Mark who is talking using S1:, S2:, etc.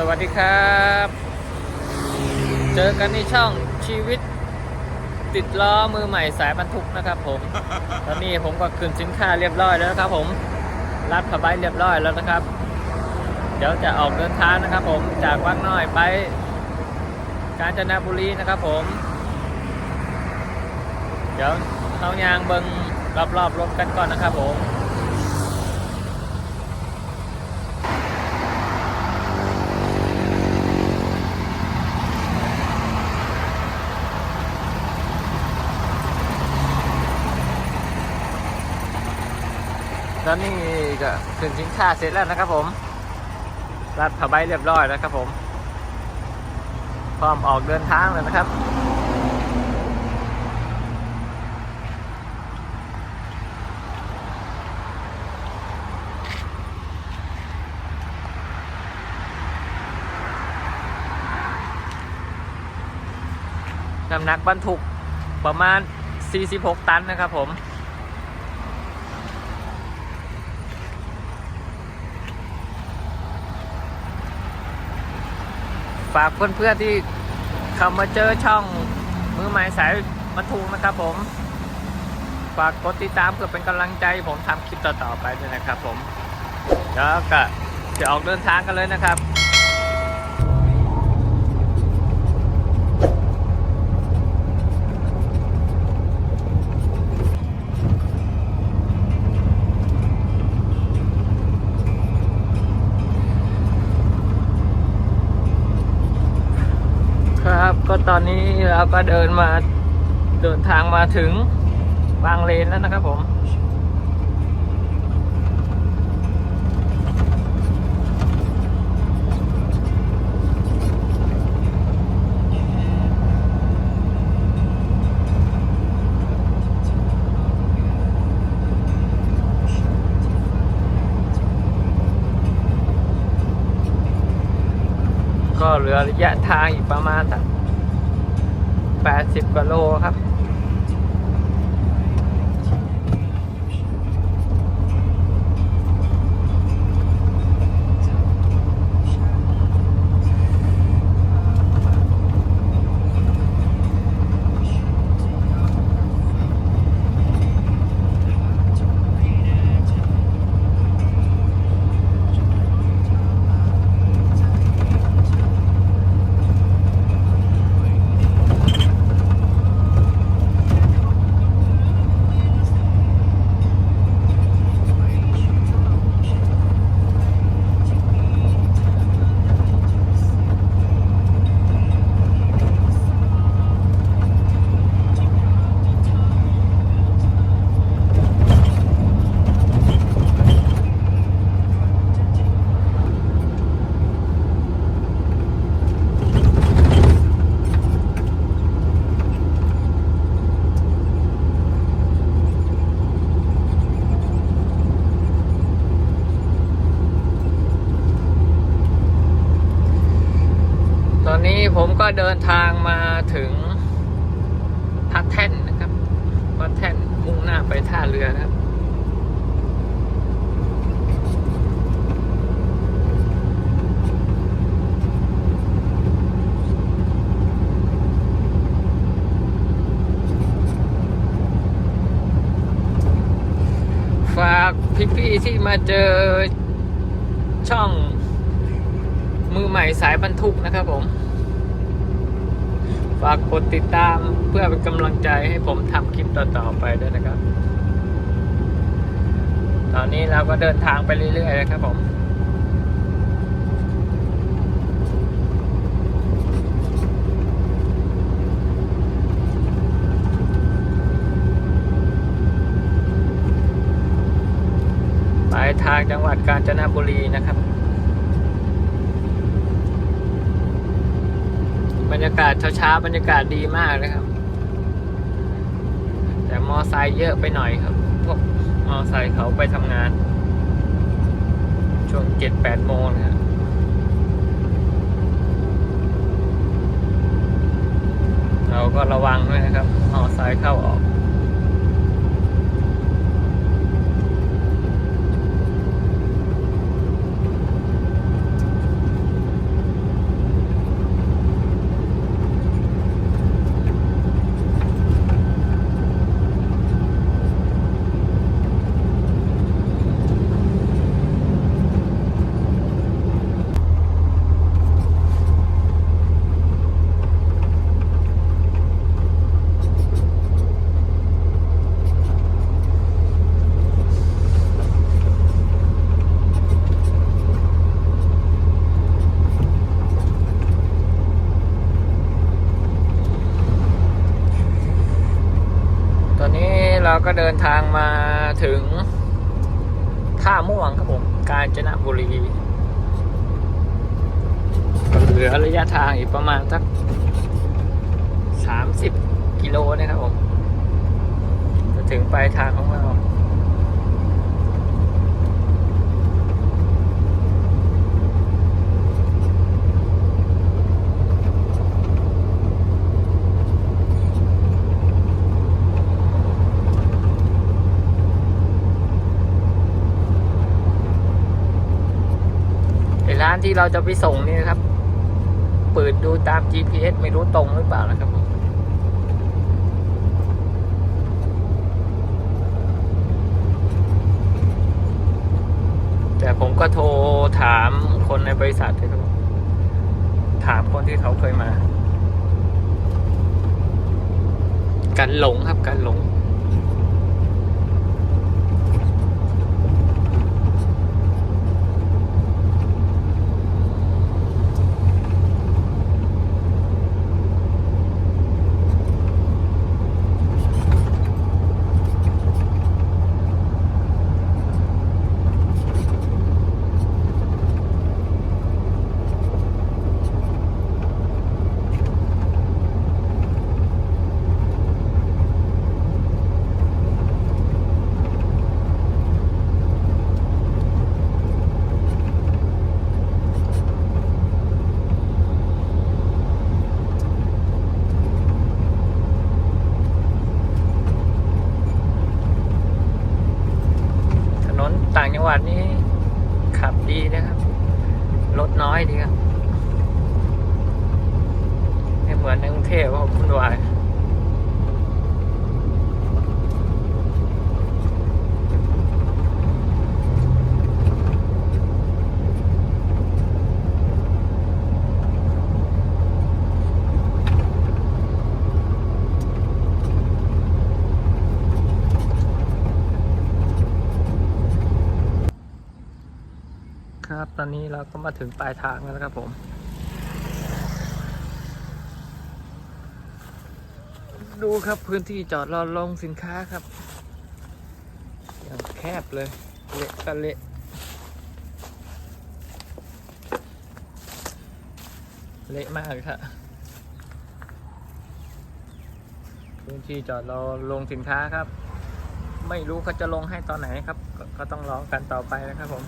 S1: สวัสดีครับ เจอกันในช่องชีวิต ติดล้อมือใหม่สายบรรทุกนะครับผม ตอนนี้ผมก็ขึ้นสินค้าเรียบร้อยแล้วนะครับผมรัดผ้าใบเรียบร้อยแล้วนะครับ เดี๋ยวจะออกเดินทางนะครับ ผมจากวังน้อยไป กาญจนบุรีนะครับผม เดี๋ยวเขายางเบิงรอบๆรถกันก่อนนะครับผม ตอนนี้ก็ขึ้นสินค้าเสร็จแล้วนะครับผมรัดผ้าใบเรียบร้อยแล้วครับผม พร้อมออกเดินทางแล้วนะครับน้ำหนักบรรทุกประมาณ 46 ตันนะครับผม ฝากเพื่อนๆที่เข้ามาเจอช่องมือใหม่สายบรรทุกนะครับผม ฝากกดติดตามเพื่อเป็นกำลังใจผมทำคลิปต่อๆไปด้วยนะครับผม แล้วก็จะออกเดินทางกันเลยนะครับ เราก็เดินมาเดินทางมาถึงบางเลนแล้วนะครับผมก็เหลือระยะทางอีกประมาณสัก 80กว่าโลครับ อนนี้ผมก็เดินทางมาถึงพักแท่นนะครับพักแท่นมุ่งหน้าไปท่าเรือนะครับฝากพี่ๆที่มาเจอช่องมือใหม่สายบรรทุกนะครับผม ฝากกดติดตามเพื่อเป็นกำลังใจให้ผมทำคลิปต่อๆไปด้วยนะครับ ตอนนี้เราก็เดินทางไปเรื่อยๆนะครับผมไปทางจังหวัดกาญจนบุรีนะครับ รรยากาศเช้าๆบรรยากาศดีมากนะครับ แต่มอไซค์เยอะไปหน่อยครับ พวกมอไซค์เขาไปทำงาน ช่วงเจ็ดแปดโมงนะครับเราก็ระวังด้วยนะครับมอไซค์เข้าออก ก็เดินทางมาถึง ท่าม่วงครับผม กาญจนบุรีเหลือระยะทางอีกประมาณสักสามสิบกิโลนะครับผม จะถึงปลายทางของเรา ร้านที่เราจะไปส่งนี่นะครับ เปิดดูตาม GPS ไม่รู้ตรงหรือเปล่านะครับผมแต่ผมก็โทรถามคนในบริษัทที่เขาถามคนที่เขาเคยมา กันหลงครับ กันหลง วัดนี้ขับดีนะครับ รถน้อยดีครับไม่เหมือนในกรุงเทพว่าคุณวายครับ ตอนนี้เราก็มาถึงปลายทางแล้วครับผมดูครับพื้นที่จอดรอลงสินค้าครับ อย่างแคบเลย เละก็เละเละมากเลยครับพื้นที่จอดรอลงสินค้าครับ ไม่รู้เขาจะลงให้ตอนไหนครับ ก็ต้องรอกันต่อไปนะครับผม